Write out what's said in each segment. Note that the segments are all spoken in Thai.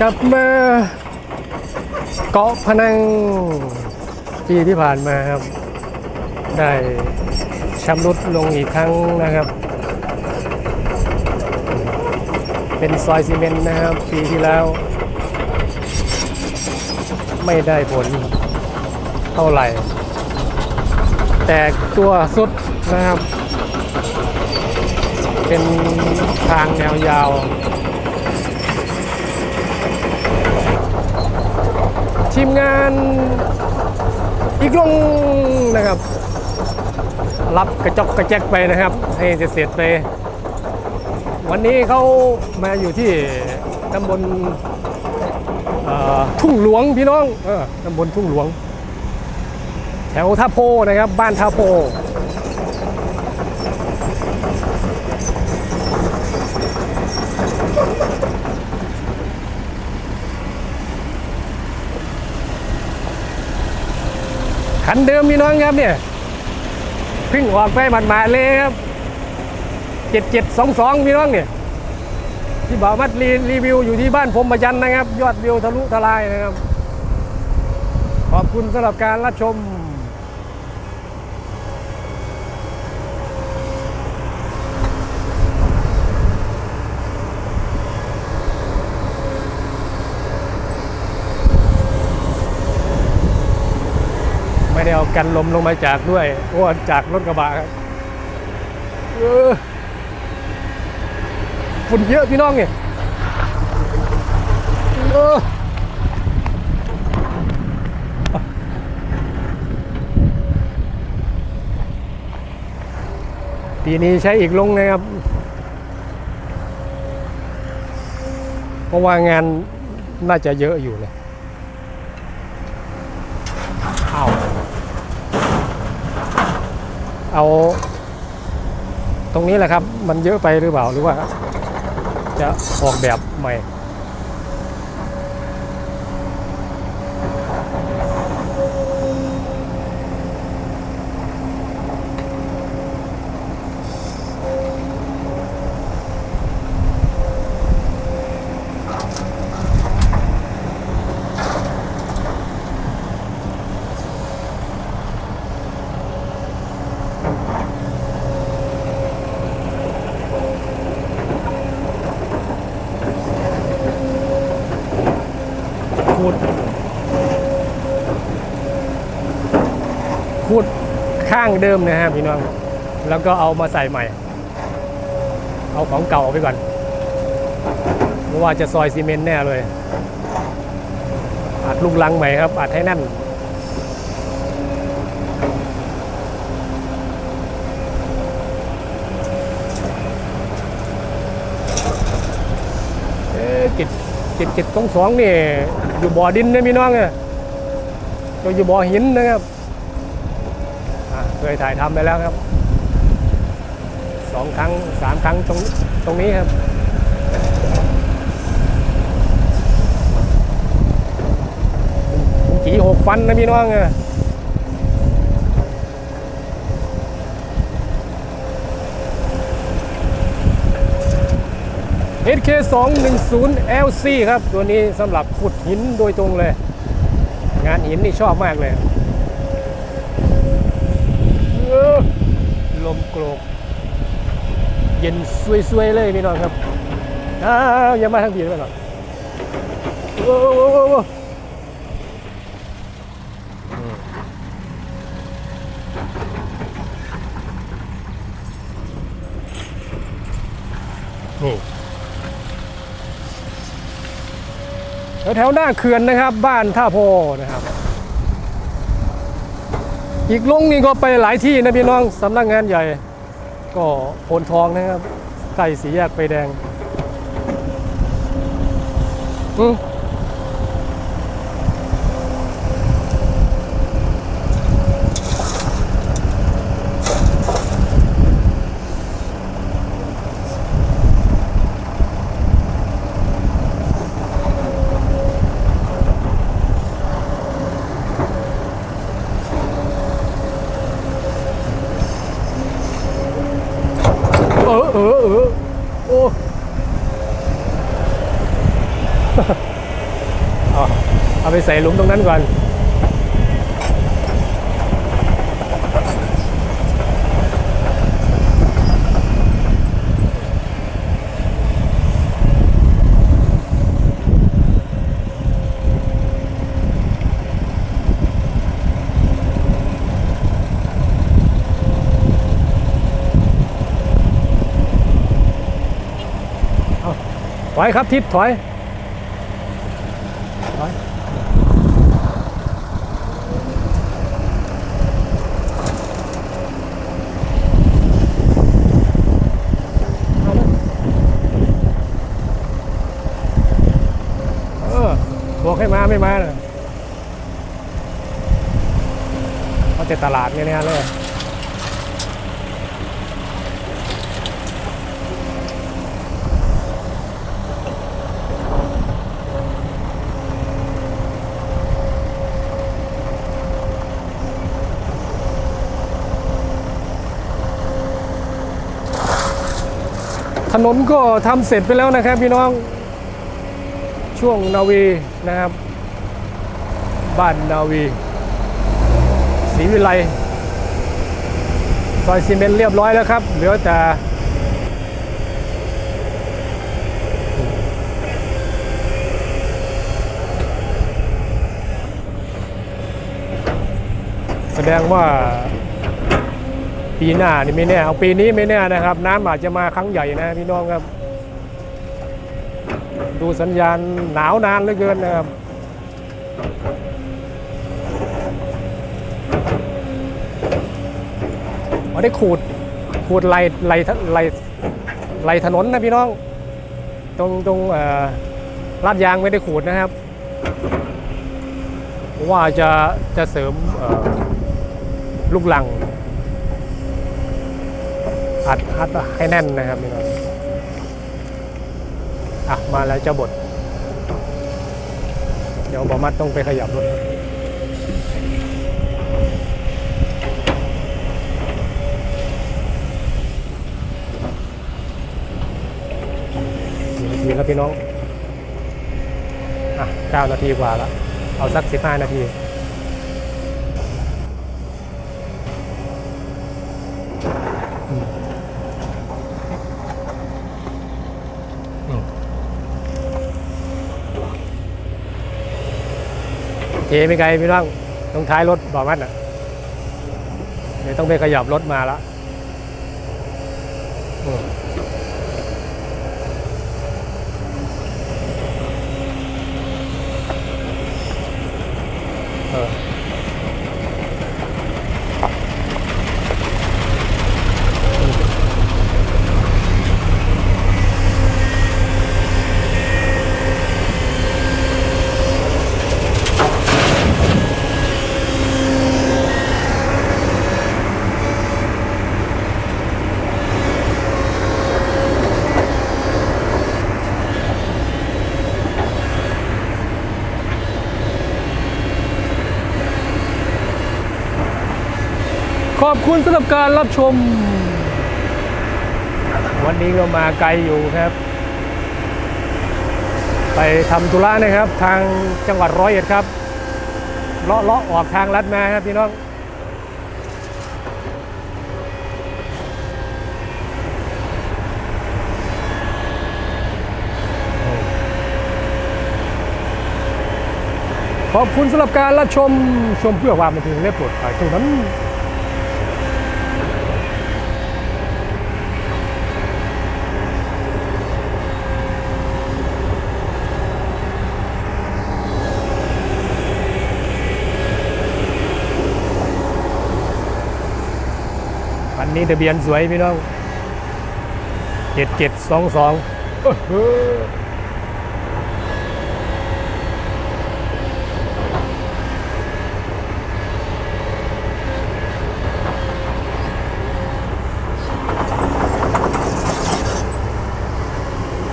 กลับมาเกาะพนังปีที่ผ่านมาครับ ได้ชำรุดลงอีกครั้งนะครับ เป็นซอยซีเมนต์นะครับ ปีที่แล้ว ไม่ได้ผลเท่าไหร่ แต่ตัวสุดนะครับ เป็นทางแนวยาว ทีมงานอีกลงนะครับ รับกระจกกระแจกไปนะครับ ให้เสร็จไป วันนี้เขามาอยู่ที่ตำบลอ่อทุ่งหลวงพี่น้องเออตำบลทุ่งหลวง แถวท่าโพนะครับ บ้านท่าโพ คันเดิมพี่น้องครับเนี่ยเพิ่งออกไปหมาดๆเลยครับเจ็ดเจ็ดสองสองพี่น้องเนี่ยที่บ่าวมัดรีรีวิวอยู่ที่บ้านผมมายันนะครับ ยอดวิวทะลุทลายนะครับ ขอบคุณสำหรับการรับชม ไม่ได้เอา กันลมลงมาจากด้วยเพราะว่าจากรถกระบะครับฝุ่นเยอะพี่น้องเนี่ยปีนี้ใช้อีกลงนะครับ เพราะว่างานน่าจะเยอะอยู่เลยเอา เอา ตรงนี้แหละครับ มันเยอะไปหรือเปล่าหรือว่า จะออกแบบใหม่ ขูดขูด ข้างเดิมนะฮะพี่น้อง แล้วก็เอามาใส่ใหม่ เอาของเก่าออกไปก่อนเพราะว่าจะซอยซีเมนต์แน่เลยอัดลูกลังใหม่ครับอัดให้แน่นเอ๊ะจ็ดเจ็ดเจ็ดสองสองนี่ อยู่บ่อดินนะพี่น้องเนี่ยตัวอยู่บ่อหินนะครับ เคยถ่ายทำไปแล้วครับสองครั้งสามครั้งตรงตรงนี้ครับขี่หกฟันนะพี่น้องอะเอเค210 LC ครับ ตัวนี้สำหรับขุดหินโดยตรงเลย งานหินนี่ชอบมากเลยเออ ลมโกรก เย็นสวยๆเลยพี่น้องครับอ้าวอย่ามาทางผีไปก่อนโอ้โหโอ้โหโอ้โหแถวๆหน้าเขื่อนนะครับ บ้านท่าโพนะครับ อีกลงนี่ก็ไปหลายที่นะพี่น้องสำนักงานใหญ่ ก็โพนทองนะครับใกล้สีแยกไฟแดงอืมเออเออเออโอ้ เอา ไปใส่หลุมตรงนั้นก่อน ถอยครับทิศถอยถอยเอาเลยเออบอกให้มา ไม่มาเลยเขาจะตลาดเนี่ยเนี่ยเลยถนนก็ทำเสร็จไปแล้วนะครับพี่น้องช่วงนาวีนะครับ บ้านนาวีศรีวิไลซอยซีเมนต์เรียบร้อยแล้วครับ เหลือแต่แสดงว่าปีหน้านี่ไม่แน่ เอาปีนี้ไม่แน่นะครับ น้ำอาจจะมาครั้งใหญ่นะพี่น้องครับ ดูสัญญาณหนาวนานเหลือเกินนะครับ เอาได้ขูดขูดไหลไหลไหลไหลถนนนะพี่น้อง ตรงตรงลาดยางไม่ได้ขูดนะครับ ว่าจะจะเสริมลูกหลังอัดอัดให้แน่นนะครับนี่ครับอะมาแล้วเจ้าบท เดี๋ยวบอมัดต้องไปขยับรถสี่นาทีแล้ว พี่น้องอะเก้านาทีกว่าแล้ว เอาสักสิบห้านาทีเทไปไกลพี่น้องตรงท้ายรถบอกมันอะเดี๋ยวต้องไปขยับรถมาละอืม ขอบคุณสำหรับการรับชม วันนี้ก็มาไกลอยู่ครับ ไปทำธุระนะครับ ทางจังหวัดร้อยเอ็ดครับเลาะเลาะออกทางลัดมาครับพี่น้องขอบคุณสำหรับการรับชมชมเพื่อความบันเทิงและโปรดภัยตรงนั้น นี้ทะเบียนสวยพี่น้องเจ็ดเจ็ดสองสอง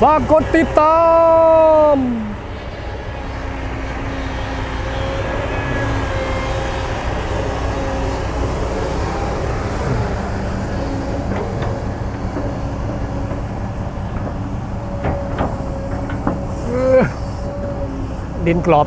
ฝากกดติดตาม ดินกรอบ